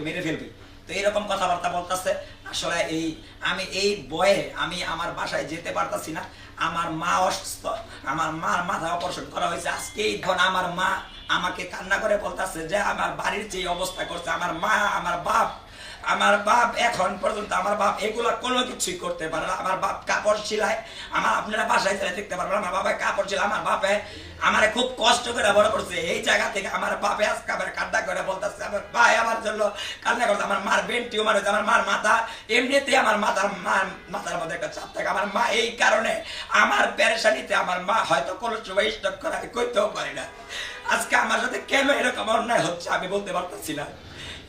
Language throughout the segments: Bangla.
মেরে ফেলবে। তো এরকম কথাবার্তা বলতেছে। আসলে এই, আমি এই বয়ে আমি আমার বাসায় যেতে পারতাছি না। আমার মা অসুস্থ। আমার মার মাথা অপারেশন করা হয়েছে। আজকে এখন আমার মা আমাকে কান্না করে বলতেছে যে আমার বাড়ির যে অবস্থা করছে, আমার মা, আমার বাপ আমার বাপ এখন পর্যন্ত আমার বাপ এগুলা কোনো কিছুই করতে পারে না। আমার বাপ কাপড় সিলায়, আমার আপনারা বাসায় গেলে দেখতে পারবেন, আমার বাবা কাপড় ছিল আমার বাপে আমার খুব কষ্ট করে বড় করছে। এই জায়গা থেকে আমার বাপে আজকে আবার কান্না করে বলতেছে, আমার ভাই আমার জন্য কান্না করছে, আমার মার বেন টিউমার আমার মার মাথা এমনিতে আমার মাথার মার মাথার মধ্যে একটা চাপ থাকে। আমার মা এই কারণে আমার প্যারেশানিতে আমার মা হয়তো কোনো সময় স্টক করে আমি কইতেও পারি না। আজকে আমার সাথে কেন এরকম অন্যায় হচ্ছে আমি বলতে পারতেছি না।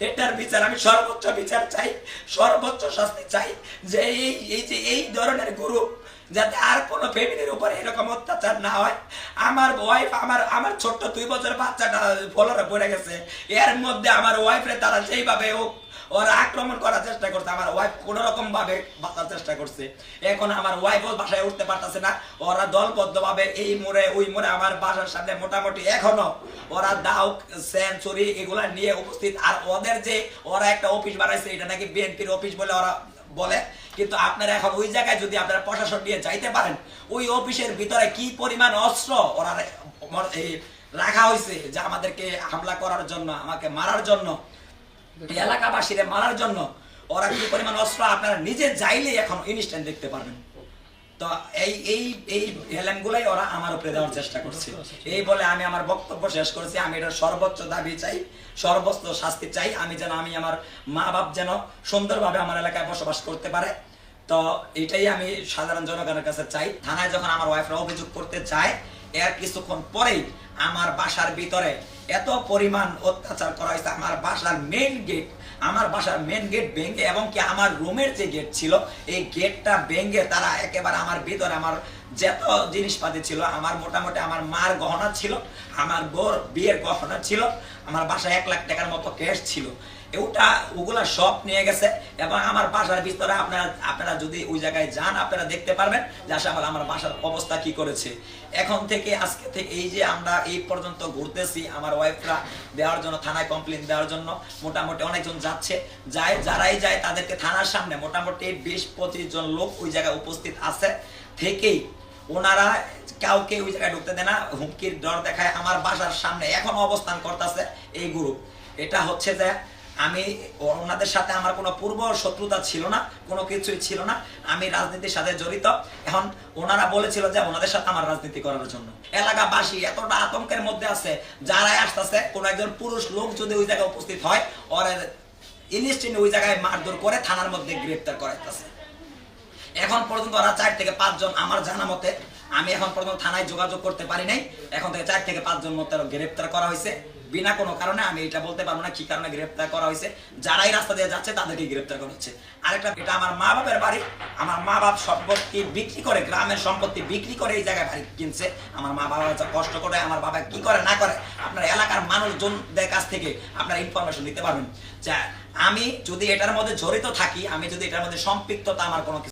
এটার বিচার, আমি সর্বোচ্চ বিচার চাই, সর্বোচ্চ শাস্তি চাই যে এই এই যে এই ধরনের গ্রুপ যাতে আর কোনো ফ্যামিলির উপরে এরকম অত্যাচার না হয়। আমার ওয়াইফ আমার আমার ছোট্ট দুই বছর বাচ্চাটা ফলরে পড়ে গেছে। এর মধ্যে আমার ওয়াইফরে তারা যেইভাবে ও, ওরা আক্রমণ করার চেষ্টা করছে, আমার ওয়াইফ কোন রকম ভাবে বাঁচার চেষ্টা করছে। এখন আমার ওয়াইফও বাসায় উঠতে পারতেছে না। ওরা দলবদ্ধ ভাবে এই মোড়ে, ওই মোড়ে আমার বাসার সামনে মোটামুটি এখনও ওরা দাও সেঞ্চুরি এগুলা নিয়ে উপস্থিত। আর ওদের যে ওরা একটা অফিস বানাইছে, এটা নাকি বিএনপির অফিস বলে ওরা বলে, কিন্তু আপনারা এখন ওই জায়গায় যদি আপনারা প্রশাসন নিয়ে যাইতে পারেন, ওই অফিসের ভিতরে কি পরিমাণ অস্ত্র ওরা রাখা হয়েছে যে আমাদেরকে হামলা করার জন্য, আমাকে মারার জন্য এলাকাবাসীরা মারার জন্য, ওরা কি পরিমাণ অস্ত্র আপনারা নিজে যাইলে এখন ইনস্ট্যান্ট দেখতে পারবেন। তো এই এই এই হেলেমগুলাই ওরা আমার উপরে দেওয়ার চেষ্টা করছে। এই বলে আমি আমার বক্তব্য শেষ করেছি, আমি সর্বোচ্চ দাবি চাই, সর্বোচ্চ শাস্তি চাই, আমি যেন, আমি আমার মা বাপ যেন সুন্দরভাবে আমার এলাকায় বসবাস করতে পারে। তো এটাই আমি সাধারণ জনগণের কাছে চাই। থানায় যখন আমার ওয়াইফরা অভিযোগ করতে যায় এর কিছুক্ষণ পরেই আমার বাসার ভিতরে এত পরিমাণ অত্যাচার করা হয়েছে। আমার বাসার মেইন গেট আমার বাসার মেন গেট ভেঙে এবং কি আমার রুমের যে গেট ছিল, এই গেটটা ভেঙে তারা একেবারে আমার ভিতরে আমার যত জিনিসপাতি ছিল, আমার মোটামুটি আমার মার গহনা ছিল, আমার বোর বিয়ের গহনা ছিল, আমার বাসায় এক লাখ টাকার মতো ক্যাশ ছিল। ওটা ওগুলা সব নিয়ে গেছে এবং আমার বাসার ভিতরে আপনারা আপনারা যদি ওই জায়গায় যান, আপনারা দেখতে পারবেন যে আসলে আমার বাসার অবস্থা কি করেছে। এখন থেকে, আজকে থেকে এই যে আমরা এই পর্যন্ত ঘুরতেছি আমার ওয়াইফরা দেওয়ার জন্য, থানায় কমপ্লেন দেওয়ার জন্য, মোটামুটি অনেকজন যাচ্ছে। যায় যারাই যায় তাদেরকে থানার সামনে মোটামুটি বিশ পঁচিশ জন লোক ওই জায়গায় উপস্থিত আছে। থেকেই ওনারা কাউকে ওই জায়গায় ঢুকতে দেয় না, হুমকির ডর দেখায় আমার বাসার সামনে এখন অবস্থান করতেছে এই গ্রুপ এটা হচ্ছে যে আমি ওনাদের সাথে আমার কোনো পূর্ব শত্রুতা ছিল না, কোনো কিছুই ছিল না। আমি রাজনীতির সাথে জড়িত। এখন ওনারা বলেছিল যে ওনাদের সাথে আমার রাজনীতি করার জন্য। এলাকাবাসী এতটা আতঙ্কের মধ্যে আছে, যারাই আসতেছে, কোনো একজন পুরুষ লোক যদি ওই জায়গায় উপস্থিত হয়, ওরা ইনস্টিন ওই জায়গায় মারধর করে থানার মধ্যে গ্রেপ্তার করাইতেছে। এখন পর্যন্ত ওরা চার থেকে পাঁচজন, আমার জানা মতে, আমি এখন পর্যন্ত থানায় যোগাযোগ করতে পারি নাই। এখন থেকে চার থেকে পাঁচজন মতো গ্রেপ্তার করা হয়েছে। বিনা কোনো কারণে আমি এটা বলতে পারব না কি কারণে গ্রেপ্তার করা হয়েছে। যারাই রাস্তা দিয়ে যাচ্ছে তাদেরকে গ্রেপ্তার করা হচ্ছে। আরেকটা এটা আমার মা বাপের বাড়ি। আমার মা বাপ সম্পত্তি বিক্রি করে, গ্রামের সম্পত্তি বিক্রি করে এই জায়গায় বাড়ি কিনছে। আমার মা বাবা কষ্ট করে, আমার বাবা কি করে, না করে, আপনার এলাকার মানুষজনদের কাছ থেকে আপনারা ইনফরমেশন দিতে পারবেন। যে, আমি যদি এটার মধ্যে জড়িত থাকি, আমি যদি এটার মধ্যে সম্পৃক্ততা, আমার কোনো